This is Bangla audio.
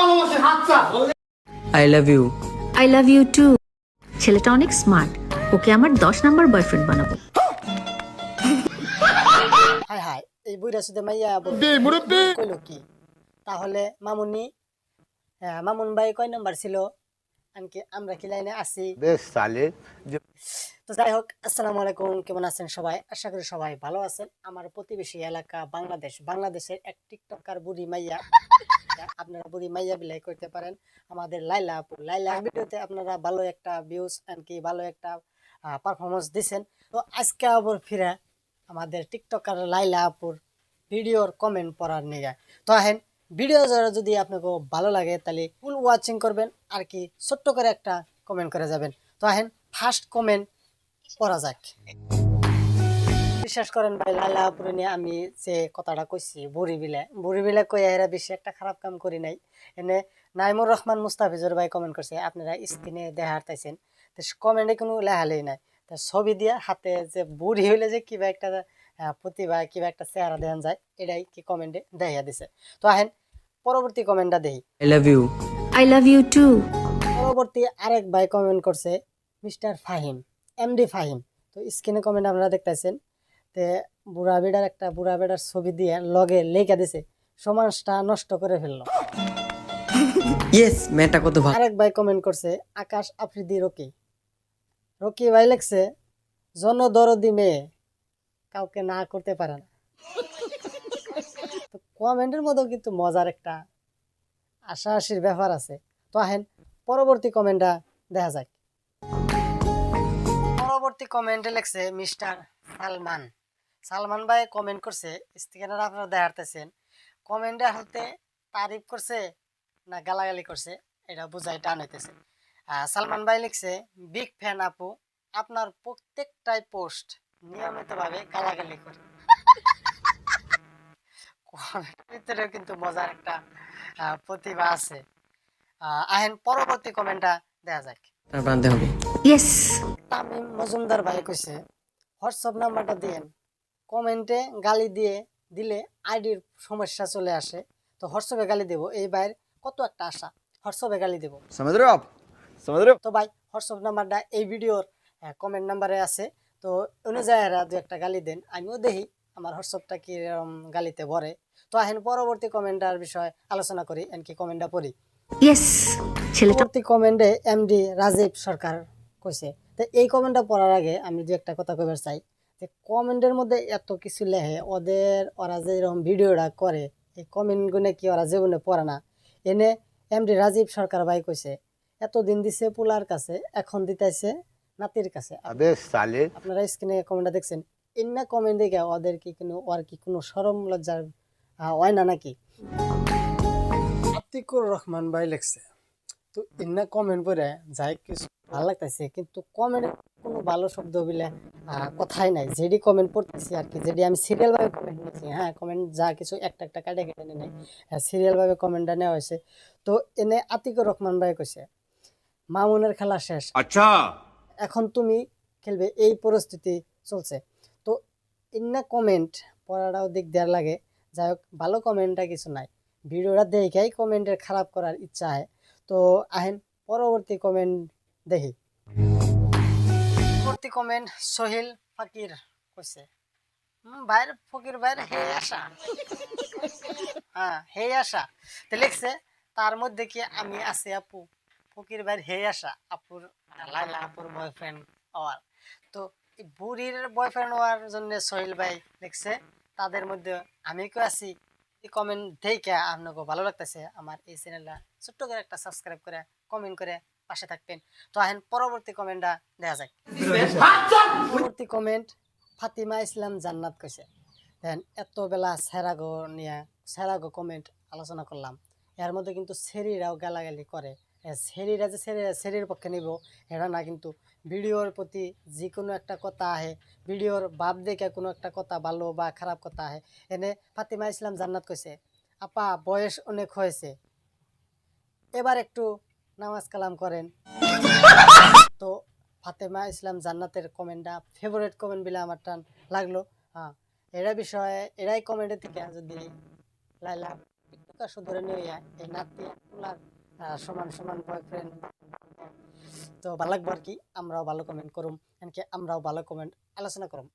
ভালোবাসি I love you I love you too ছেলেটা অনেক স্মার্ট ওকে আমার দশ নাম্বার বয়ফ্রেন্ড বানাবো। হাই হাই এই বুইরা সুদে মাইয়া কইলো কি? তাহলে মামুনি হ্যাঁ, মামুন ভাই কয় নাম্বার ছিল? আনকি আমরা কি লাইনে আছি? বেশ তো যাই হোক আসসালামু আলাইকুম কেমন আছেন সবাই? আশা করি সবাই ভালো আছেন। আমার প্রতিবেশী এলাকা বাংলাদেশ। বাংলাদেশের এক টিকটকার বুড়ি মাইয়া। আপনারা বুড়ি মাইয়া বিলাই করতে পারেন। আমাদের লাইলা আপু লাইলা ভিডিওতে আপনারা ভালো একটা ভিউজ কি ভালো একটা পারফরমেন্স দিছেন। তো আজকে আবার ফিরে আমাদের টিকটকার লাইলা আপুর ভিডিওর কমেন্ট পড়ার নিয়ে। তো হেন ভিডিও যারা যদি আপনাকে ভালো লাগে, তাহলে ফুল ওয়াচিং করবেন আর কি ছোট্ট করে একটা কমেন্ট করে যাবেন। তো হেন ফার্স্ট কমেন্ট পড়া যাক। বিশ্বাস করেন ভাই লালা আপুরে নিয়ে আমি যে কথাটা কইছি বুড়ি বিলে বুড়ি বিলে কই এরা বেশি একটা খারাপ কাম করি নাই। এনে নাইমুর রহমান মুস্তাফিজুর ভাই কমেন্ট করছে আপনারা স্ক্রিনে দেখা হারতাইছেন তো কমেন্টে কোনো লেহালেই নাই। তা ছবি দিয়া হাতে যে বুড়ি হইলে যে কিবা একটা প্রতিভা কিবা একটা চেহারা দেখান যায় এটাই কি কমেন্টে দেখাইয়া দিছে। তো আহেন পরবর্তী কমেন্টটা দেখি। I love you I love you too পরবর্তী আরেক ভাই কমেন্ট করছে মিস্টার ফাহিম এমডি ফাহিম। তো স্ক্রিনে কমেন্ট আপনারা দেখতেছেন তে বুড়া বেড়ার একটা বুড়া বেড়ার ছবি দিয়ে লগে লেখা দিছে। সমাজটা নষ্ট করে ফেলল। ইয়েস মেয়েটা কত ভালো। আরেক ভাই কমেন্ট করছে আকাশ আফ্রিদি রকি। রকি ভাই লেখছে জনদরদি মেয়ে কাউকে না করতে পারে না। তো কমেন্টের মধ্যেও কিন্তু মজার একটা আশা আশির ব্যাপার আছে। তো আহেন পরবর্তী কমেন্টটা দেখা যাক। পরবর্তী কমেন্টে লেখছে মিস্টার সালমান। সালমান ভাই কমেন্ট করছে স্টিকার আপনারা দেখাতেছেন কমেন্টের হাতে তারিফ করছে না গালাগালি করছে এটা বোঝাই টান হইতেছে। সালমান ভাই লিখছে বিগ ফ্যান আপু আপনার প্রত্যেকটাই পোস্ট নিয়মিতভাবে গালাগালি করে। কমেন্টের ভিতরেও কিন্তু মজার একটা আহ, প্রতিভা আছে। আহেন পরবর্তী কমেন্টটা দেখা যাক। তারপর হবে ইয়েস তামিম মজুমদার ভাই কইছে হোয়াটসঅ্যাপ নাম্বারটা দিয়েন। কমেন্টে গালি দিয়ে দিলে আইডির সমস্যা চলে আসে। তো হোয়াটসঅ্যাপে গালি দেবো। এই ভাইয়ের কত একটা আশা। হোয়াটসঅ্যাপে গালি দেবো। তো ভাই হোয়াটসঅ্যাপ নাম্বারটা এই ভিডিওর হ্যাঁ, কমেন্ট নাম্বারে আছে। তো অনুযায়ী দু একটা গালি দেন। আমিও দেখি আমার হোয়াটসঅ্যাপটা কি এরকম গালিতে ভরে। তো এখন পরবর্তী কমেন্টার বিষয়ে আলোচনা করি এন কি কমেন্টটা পড়ি। পরবর্তী কমেন্টে এমডি রাজীব সরকার কইছে। তো এই কমেন্টটা পড়ার আগে আমি দু একটা কথা কইবার চাই। যে কমেন্টের মধ্যে এত কিছু লেখে ওদের ওরা যে এরকম ভিডিওটা করে এই কমেন্টগুলো কি ওরা জীবনে পড়ে না? এনে এমডি রাজীব সরকার ভাই কইছে এতদিন দিছে পোলার কাছে এখন দিতেছে নাতির কাছে। আপনারা স্ক্রিনে কমেন্টটা দেখছেন ইন্না কমেন্ট দেখে ওদের কি কোনো ওর কি কোনো সরম লজ্জার হয় না নাকি? আতিকুর রহমান ভাই লেখছে তো ইন্না কমেন্ট পরে যাই কিছু ভালো লাগতেছে কিন্তু কমেন্ট কোনো ভালো শব্দ বিলে কথাই নাই। যেডি কমেন্ট পড়তেছি আর কি যেডি আমি সিরিয়াল ভাবে কমেন্ট নিয়েছি হ্যাঁ কমেন্ট যা কিছু একটা একটা কাটে কেটে নিয়ে। নেই সিরিয়াল ভাবে কমেন্টটা নেওয়া হয়েছে। তো এনে আতিকুর রহমান ভাই কইছে মামুনের খেলা শেষ। আচ্ছা। এখন তুমি খেলবে এই পরিস্থিতি চলছে। তো ইন্না কমেন্ট পড়াটাও দিক দেওয়ার লাগে। যাই হোক ভালো কমেন্টটা কিছু নাই। ভিডিওটা দেখেই কমেন্টের খারাপ করার ইচ্ছা হয়। তো আহেন পরবর্তী কমেন্ট দেখি। পরবর্তী কমেন্ট সোহেল ফাকির কইছে। হুম ভাইয়ের ফকির, ভাইয়ের হে আশা। হ্যাঁ হে আশা। তো লিখছে, তার মধ্যে কি আমি আছি আপু? ফকির ভাইয়ের হে আশা, আপুর লাইলা আপুর বয়ফ্রেন্ড হওয়ার। তো বুড়ির বয়ফ্রেন্ড হওয়ার জন্য সোহেল ভাই লিখছে, তাদের মধ্যে আমি কেউ আছি? এই কমেন্ট দেখে আপনাকে ভালো লাগতেছে, আমার এই চ্যানেলটা ছোট্ট করে একটা সাবস্ক্রাইব করে কমেন্ট করে পাশে থাকবেন। তো আহেন পরবর্তী কমেন্টটা দেখা যায় পরবর্তী কমেন্ট ফাতিমা ইসলাম জান্নাত কইছে। দেন এত বেলা সেরাগো নিয়ে, সেরাগো কমেন্ট আলোচনা করলাম। এর মধ্যে কিন্তু সেরিরাও গালাগালি করে। সেরিরা যে সেরি, সেরির পক্ষে নিব এরা না কিন্তু ভিডিওর প্রতি যে কোনো একটা কথা আহে, ভিডিওর ভাব দেখে কোনো একটা কথা ভালো বা খারাপ কথা আহে, এনে ফাতিমা ইসলাম জান্নাত কইছে, আপা, বয়স অনেক হয়েছে। এবার একটু নামাজ কালাম করেন। তো ফাতেমা ইসলাম জান্নাতের কমেন্টটা ফেভারিট কমেন্ট বলে আমার টান লাগল। হ্যাঁ এরা বিষয়ে, এরাই কমেন্টের থেকে যদি লাইলা প্রকাশ ধরে নিয়ে এই নাতি সমান সমান বয়ফ্রেন্ড তো ভালো লাগবো আর কি, আমরাও ভালো কমেন্ট করুম। এমনকি আমরাও ভালো কমেন্ট আলোচনা করুম।